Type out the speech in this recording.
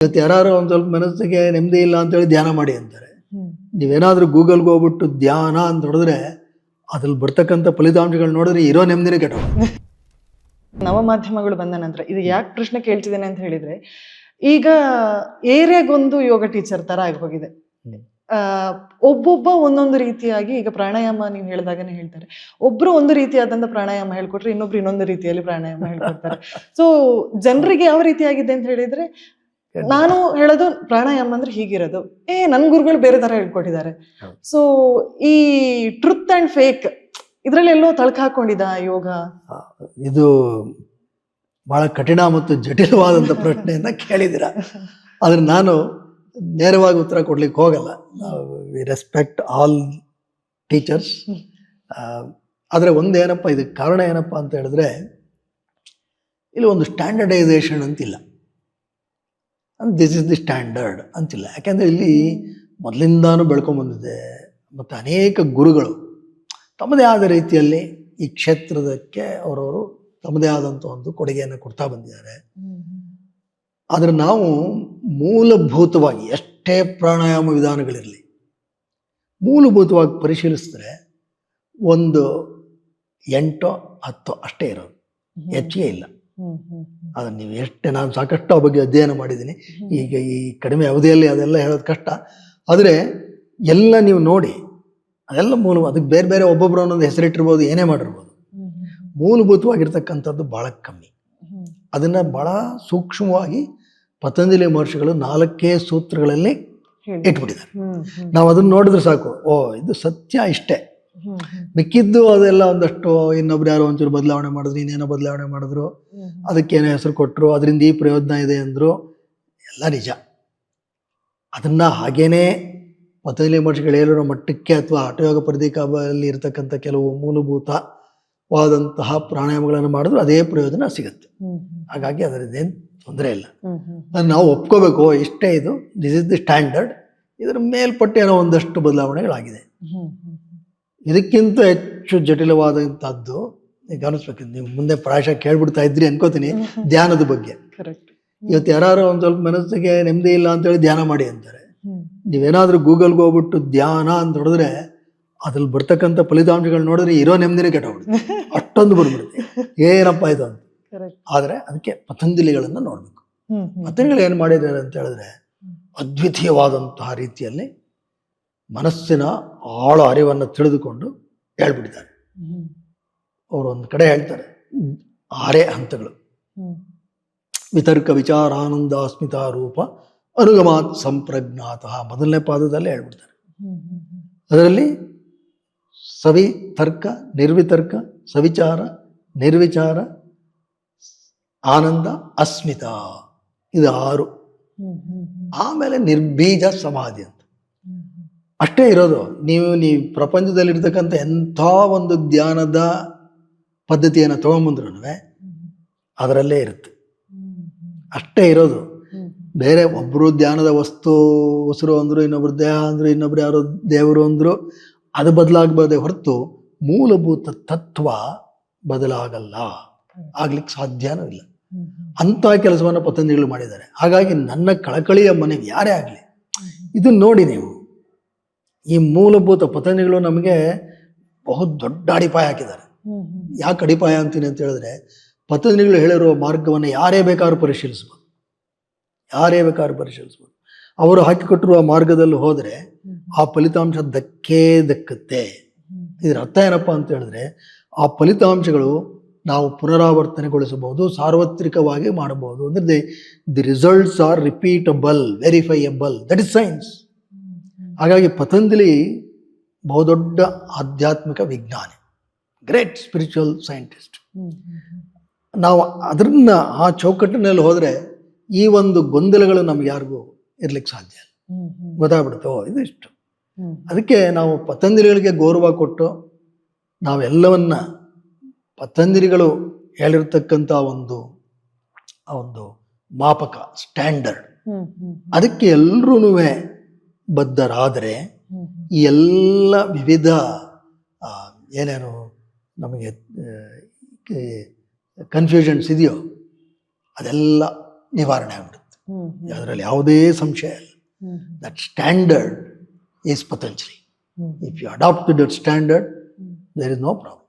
ಇವತ್ತು ಯಾರು ಒಂದು ಸ್ವಲ್ಪ ಮನಸ್ಸಿಗೆ ನೆಮ್ಮದಿ ಇಲ್ಲ ಅಂತೇಳಿ ಧ್ಯಾನ ಮಾಡಿ ಅಂತಾರೆ. ನೀವೇನಾದರೂ ಗೂಗಲ್ಗೆ ಹೋಗ್ಬಿಟ್ಟು ಧ್ಯಾನ ಅಂತ ನೋಡಿದ್ರೆ ಅದ್ರಲ್ಲಿ ಬರ್ತಕ್ಕಂಥ ಫಲಿತಾಂಶಗಳು ನೋಡಿದ್ರೆ ಇರೋ ನೆಮ್ಮದಿನೇ ಕೆಟ್ಟ ನವ ಮಾಧ್ಯಮಗಳು ಬಂದ ನಂತರ ಇದು ಯಾಕೆ ಪ್ರಶ್ನೆ ಕೇಳ್ತಿದ್ದೇನೆ ಅಂತ ಹೇಳಿದ್ರೆ ಈಗ ಏರಿಯಾಗೊಂದು ಯೋಗ ಟೀಚರ್ ತರ ಆಗಿ ಹೋಗಿದೆ. ಒಬ್ಬೊಬ್ಬ ಒಂದೊಂದು ರೀತಿಯಾಗಿ ಈಗ ಪ್ರಾಣಾಯಾಮ ನೀವು ಹೇಳಿದಾಗನೇ ಹೇಳ್ತಾರೆ. ಒಬ್ರು ಒಂದು ರೀತಿಯಾದಂತ ಪ್ರಾಣಾಯಾಮ ಹೇಳ್ಕೊಟ್ರೆ ಇನ್ನೊಬ್ರು ಇನ್ನೊಂದು ರೀತಿಯಲ್ಲಿ ಪ್ರಾಣಾಯಾಮ ಹೇಳ್ಕೊಡ್ತಾರೆ. ಸೊ ಜನರಿಗೆ ಯಾವ ರೀತಿಯಾಗಿದೆ ಅಂತ ಹೇಳಿದ್ರೆ ನಾನು ಹೇಳೋದು ಪ್ರಾಣಾಯಾಮ ಅಂದ್ರೆ ಹೀಗಿರೋದು. ಏ ನನ್ ಗುರುಗಳು ಬೇರೆ ತರ ಹೇಳ್ಕೊಟ್ಟಿದ್ದಾರೆ. ಸೊ ಈ ಟ್ರುತ್ ಅಂಡ್ ಫೇಕ್ ಇದ್ರಲ್ಲಿ ಎಲ್ಲೋ ತಳ್ಕ ಹಾಕೊಂಡಿದ ಯೋಗ? ಇದು ಬಹಳ ಕಠಿಣ ಮತ್ತು ಜಟಿಲವಾದಂಥ ಪ್ರಶ್ನೆಯನ್ನ ಕೇಳಿದಿರ ಆದ್ರೆ ನಾನು ನೇರವಾಗಿ ಉತ್ತರ ಕೊಡ್ಲಿಕ್ಕೆ ಹೋಗಲ್ಲ. We respect all teachers. ಆದರೆ ಒಂದೇನಪ್ಪ ಇದಕ್ಕೆ ಕಾರಣ ಏನಪ್ಪ ಅಂತ ಹೇಳಿದ್ರೆ ಇಲ್ಲಿ ಒಂದು ಸ್ಟ್ಯಾಂಡರ್ಡೈಸೇಷನ್ ಅಂತಿಲ್ಲ. ದಿಸ್ ಇಸ್ ದಿ ಸ್ಟ್ಯಾಂಡರ್ಡ್ ಅಂತಿಲ್ಲ. ಯಾಕೆಂದರೆ ಇಲ್ಲಿ ಮೊದಲಿಂದಾನು ಬೆಳ್ಕೊಂಬಂದಿದೆ ಮತ್ತು ಅನೇಕ ಗುರುಗಳು ತಮ್ಮದೇ ಆದ ರೀತಿಯಲ್ಲಿ ಈ ಕ್ಷೇತ್ರದಕ್ಕೆ ಅವರವರು ತಮ್ಮದೇ ಆದಂಥ ಒಂದು ಕೊಡುಗೆಯನ್ನು ಕೊಡ್ತಾ ಬಂದಿದ್ದಾರೆ. ಆದರೆ ನಾವು ಮೂಲಭೂತವಾಗಿ ಎಷ್ಟೇ ಪ್ರಾಣಾಯಾಮ ವಿಧಾನಗಳಿರಲಿ ಮೂಲಭೂತವಾಗಿ ಪರಿಶೀಲಿಸಿದ್ರೆ ಒಂದು ಎಂಟೋ ಹತ್ತೋ ಅಷ್ಟೇ ಇರೋದು. ಹೆಚ್ಚಿಗೆ ಇಲ್ಲ. ಅದನ್ನು ನೀವು ಎಷ್ಟೇ ನಾನು ಸಾಕಷ್ಟು ಆ ಬಗ್ಗೆ ಅಧ್ಯಯನ ಮಾಡಿದ್ದೀನಿ. ಈಗ ಈ ಕಡಿಮೆ ಅವಧಿಯಲ್ಲಿ ಅದೆಲ್ಲ ಹೇಳೋದು ಕಷ್ಟ. ಆದರೆ ಎಲ್ಲ ನೀವು ನೋಡಿ ಅದೆಲ್ಲ ಮೂಲ ಅದಕ್ಕೆ ಬೇರೆ ಬೇರೆ ಒಬ್ಬೊಬ್ಬರು ಒಂದೊಂದು ಹೆಸರಿಟ್ಟಿರ್ಬೋದು ಏನೇ ಮಾಡಿರ್ಬೋದು. ಮೂಲಭೂತವಾಗಿರ್ತಕ್ಕಂಥದ್ದು ಭಾಳ ಕಮ್ಮಿ. ಅದನ್ನು ಭಾಳ ಸೂಕ್ಷ್ಮವಾಗಿ ಪತಂಜಲಿ ಮಹರ್ಷಿಗಳು ನಾಲ್ಕೇ ಸೂತ್ರಗಳಲ್ಲಿ ಇಟ್ಬಿಟ್ಟಿದ್ದಾರೆ. ನಾವು ಅದನ್ನು ನೋಡಿದ್ರೆ ಸಾಕು ಓ ಇದು ಸತ್ಯ ಇಷ್ಟೇ. ಮಿಕ್ಕಿದ್ದು ಅದೆಲ್ಲ ಒಂದಷ್ಟು ಇನ್ನೊಬ್ರು ಯಾರೋ ಒಂಚೂರು ಬದಲಾವಣೆ ಮಾಡಿದ್ರು ಇನ್ನೇನೋ ಬದಲಾವಣೆ ಮಾಡಿದ್ರು. ಅದಕ್ಕೇನೋ ಹೆಸರು ಕೊಟ್ಟರು ಅದರಿಂದ ಈ ಪ್ರಯೋಜನ ಇದೆ ಅಂದರು ಎಲ್ಲ ನಿಜ. ಅದನ್ನು ಹಾಗೇನೇ ಪತಂಜಲಿ ಮಹರ್ಷಿಗಳು ಹೇಳಿರೋ ಮಟ್ಟಕ್ಕೆ ಅಥವಾ ಹಠಯೋಗ ಪ್ರದೀಕಾಬಲ್ಲಿ ಇರತಕ್ಕಂಥ ಕೆಲವು ಮೂಲಭೂತವಾದಂತಹ ಪ್ರಾಣಾಯಾಮಗಳನ್ನು ಮಾಡಿದ್ರು ಅದೇ ಪ್ರಯೋಜನ ಸಿಗುತ್ತೆ. ಹಾಗಾಗಿ ಅದರಿಂದ ಏನು ತೊಂದರೆ ಇಲ್ಲ. ನಾನು ನಾವು ಒಪ್ಕೋಬೇಕು ಇಷ್ಟೇ ಇದು. ದಿಸ್ ಇಸ್ ದಿ ಸ್ಟ್ಯಾಂಡರ್ಡ್ ಇದರ ಮೇಲ್ಪಟ್ಟು ಏನೋ ಒಂದಷ್ಟು ಬದಲಾವಣೆಗಳಾಗಿದೆ. ಇದಕ್ಕಿಂತ ಹೆಚ್ಚು ಜಟಿಲವಾದಂಥದ್ದು ನೀವು ಗಮನಿಸ್ಬೇಕು ನೀವು ಮುಂದೆ ಪ್ರಾಯಶಃ ಕೇಳ್ಬಿಡ್ತಾ ಇದ್ರಿ ಅನ್ಕೋತೀನಿ ಧ್ಯಾನದ ಬಗ್ಗೆ. ಕರೆಕ್ಟ್ ಇವತ್ತು ಯಾರು ಒಂದು ಸ್ವಲ್ಪ ಮನಸ್ಸಿಗೆ ನೆಮ್ಮದಿ ಇಲ್ಲ ಅಂತೇಳಿ ಧ್ಯಾನ ಮಾಡಿ ಅಂತಾರೆ. ನೀವೇನಾದ್ರೂ ಗೂಗಲ್ಗೆ ಹೋಗ್ಬಿಟ್ಟು ಧ್ಯಾನ ಅಂತ ನೋಡಿದ್ರೆ ಅದ್ರಲ್ಲಿ ಬರ್ತಕ್ಕಂಥ ಫಲಿತಾಂಶಗಳು ನೋಡಿದ್ರೆ ಇರೋ ನೆಮ್ಮದಿನೇ ಕೆಟ್ಟೋಗ್ಬಿಡುತ್ತೆ. ಅಷ್ಟೊಂದು ಬರ್ಬಿಡುತ್ತೆ. ಏನಪ್ಪ ಇದು ಅಂತ. ಆದರೆ ಅದಕ್ಕೆ ಪತಂಜಲಿಗಳನ್ನು ನೋಡಬೇಕು. ಪತಂಜಲಿ ಏನು ಮಾಡಿದ್ದಾರೆ ಅಂತ ಹೇಳಿದ್ರೆ ಅದ್ವಿತೀಯವಾದಂತಹ ರೀತಿಯಲ್ಲಿ ಮನಸ್ಸಿನ ಆಳ ಅರಿವನ್ನು ತಿಳಿದುಕೊಂಡು ಹೇಳ್ಬಿಡ್ತಾರೆ ಅವರು ಒಂದು ಕಡೆ ಹೇಳ್ತಾರೆ ಆರೇ ಹಂತಗಳು. ವಿತರ್ಕ ವಿಚಾರಾನಂದ ಅಸ್ಮಿತಾ ರೂಪ ಅನುಗಮಾತ್ ಸಂಪ್ರಜ್ಞಾತ ಮೊದಲನೇ ಪಾದದಲ್ಲಿ ಹೇಳ್ಬಿಡ್ತಾರೆ. ಅದರಲ್ಲಿ ಸವಿ ತರ್ಕ ನಿರ್ವಿತರ್ಕ ಸವಿಚಾರ ನಿರ್ವಿಚಾರ ಆನಂದ ಅಸ್ಮಿತ. ಇದು ಆರು. ಆಮೇಲೆ ನಿರ್ಬೀಜ ಸಮಾಧಿ ಅಂತ. ಅಷ್ಟೇ ಇರೋದು. ನೀವು ನೀವು ಪ್ರಪಂಚದಲ್ಲಿರ್ತಕ್ಕಂಥ ಎಂಥ ಒಂದು ಧ್ಯಾನದ ಪದ್ಧತಿಯನ್ನು ತೊಗೊಂಬಂದ್ರೂ ಅದರಲ್ಲೇ ಇರುತ್ತೆ. ಅಷ್ಟೇ ಇರೋದು. ಬೇರೆ ಒಬ್ಬರು ಧ್ಯಾನದ ವಸ್ತು, ಉಸಿರು ಅಂದರು, ಇನ್ನೊಬ್ರು ದೇಹ ಅಂದರು, ಇನ್ನೊಬ್ರು ಯಾರೋ ದೇವರು ಅಂದರು, ಅದು ಬದಲಾಗಬಾರ್ದೆ ಹೊರತು ಮೂಲಭೂತ ತತ್ವ ಬದಲಾಗಲ್ಲ. ಆಗ್ಲಿಕ್ಕೆ ಸಾಧ್ಯನೂ ಇಲ್ಲ. ಅಂಥ ಕೆಲಸವನ್ನು ಪತಂಜಲಿಗಳು ಮಾಡಿದ್ದಾರೆ. ಹಾಗಾಗಿ ನನ್ನ ಕಳಕಳಿಯ ಮನೆಗೆ ಯಾರೇ ಆಗಲಿ, ಇದನ್ನ ನೋಡಿ ನೀವು. ಈ ಮೂಲಭೂತ ಪತನಿಗಳು ನಮಗೆ ಬಹು ದೊಡ್ಡ ಅಡಿಪಾಯ ಹಾಕಿದ್ದಾರೆ. ಯಾಕೆ ಅಡಿಪಾಯ ಅಂತೀನಿ ಅಂತ ಹೇಳಿದ್ರೆ ಪತನಿಗಳು ಹೇಳಿರುವ ಮಾರ್ಗವನ್ನು ಯಾರೇ ಬೇಕಾದ್ರೂ ಪರಿಶೀಲಿಸ್ಬೋದು. ಯಾರೇ ಬೇಕಾದ್ರೂ ಪರಿಶೀಲಿಸ್ಬೋದು. ಅವರು ಹಾಕಿಕೊಟ್ಟಿರುವ ಮಾರ್ಗದಲ್ಲಿ ಹೋದರೆ ಆ ಫಲಿತಾಂಶ ದಕ್ಕೆ ದಕ್ಕತ್ತೆ. ಇದರ ಅರ್ಥ ಏನಪ್ಪ ಅಂತ ಹೇಳಿದ್ರೆ ಆ ಫಲಿತಾಂಶಗಳು ನಾವು ಪುನರಾವರ್ತನೆಗೊಳಿಸಬಹುದು ಸಾರ್ವತ್ರಿಕವಾಗಿ ಮಾಡಬಹುದು. ಅಂದರೆ the the results are repeatable verifiable that is science ಹಾಗಾಗಿ ಪತಂಜಲಿ ಬಹುದೊಡ್ಡ ಆಧ್ಯಾತ್ಮಿಕ ವಿಜ್ಞಾನಿ ಗ್ರೇಟ್ ಸ್ಪಿರಿಚುವಲ್ ಸೈಂಟಿಸ್ಟ್ ನಾವು ಅದನ್ನ ಆ ಚೌಕಟ್ಟಿನಲ್ಲಿ ಹೋದರೆ ಈ ಒಂದು ಗೊಂದಲಗಳು ನಮ್ಗೆ ಯಾರಿಗೂ ಇರ್ಲಿಕ್ಕೆ ಸಾಧ್ಯ ಇಲ್ಲ. ಓ ಇದು ಅದಕ್ಕೆ ನಾವು ಪತಂಜಲಿಗಳಿಗೆ ಗೌರವ ಕೊಟ್ಟು ನಾವೆಲ್ಲವನ್ನ ಪತಂಜಲಿಗಳು ಹೇಳಿರ್ತಕ್ಕಂಥ ಒಂದು ಒಂದು ಮಾಪಕ ಸ್ಟ್ಯಾಂಡರ್ಡ್ ಅದಕ್ಕೆ ಎಲ್ಲರೂ ಬದ್ಧರಾದರೆ ಈ ಎಲ್ಲ ವಿವಿಧ ಏನೇನು ನಮಗೆ ಕನ್ಫ್ಯೂಷನ್ಸ್ ಇದೆಯೋ ಅದೆಲ್ಲ ನಿವಾರಣೆ ಆಗ್ಬಿಡುತ್ತೆ. ಅದರಲ್ಲಿ ಯಾವುದೇ ಸಂಶಯ ಇಲ್ಲ. That standard is Patanjali if you adopt that standard. There is no problem